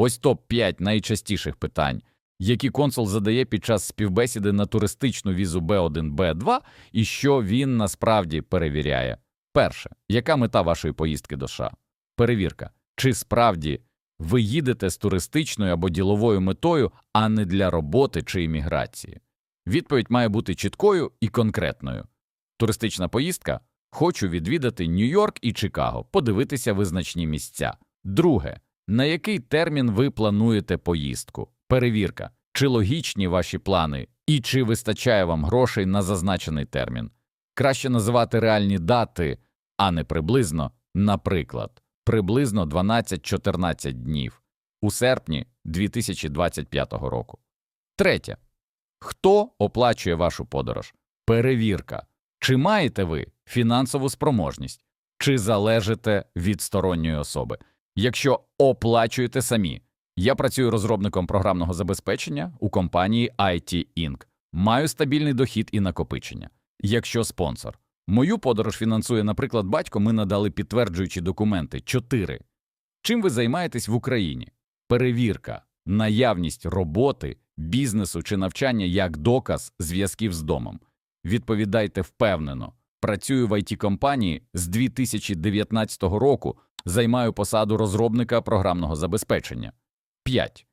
Ось топ 5 найчастіших питань, які консул задає під час співбесіди на туристичну візу Б1, Б2 і що він насправді перевіряє. Перше, яка мета вашої поїздки до США? Перевірка, чи справді ви їдете з туристичною або діловою метою, а не для роботи чи імміграції. Відповідь має бути чіткою і конкретною. Туристична поїздка хочу відвідати Нью-Йорк і Чикаго, подивитися визначні місця. Друге, на який термін ви плануєте поїздку? Перевірка, чи логічні ваші плани і чи вистачає вам грошей на зазначений термін. Краще називати реальні дати, а не приблизно, наприклад, приблизно 12-14 днів у серпні 2025 року. Третє. Хто оплачує вашу подорож? Перевірка. Чи маєте ви фінансову спроможність, чи залежите від сторонньої особи? Якщо оплачуєте самі, я працюю розробником програмного забезпечення у компанії IT Inc. Маю стабільний дохід і накопичення. Якщо спонсор, мою подорож фінансує, наприклад, батько, ми надали підтверджуючі документи 4. Чим ви займаєтесь в Україні? Перевірка, наявність роботи, бізнесу чи навчання як доказ зв'язків з домом. Відповідайте впевнено. Працюю в it компанії з 2019 року, займаю посаду розробника програмного забезпечення. 5.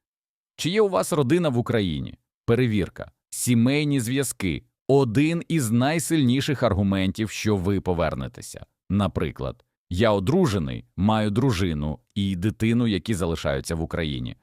Чи є у вас родина в Україні? Перевірка. Сімейні зв'язки один із найсильніших аргументів, що ви повернетеся. Наприклад, я одружений, маю дружину і дитину, які залишаються в Україні.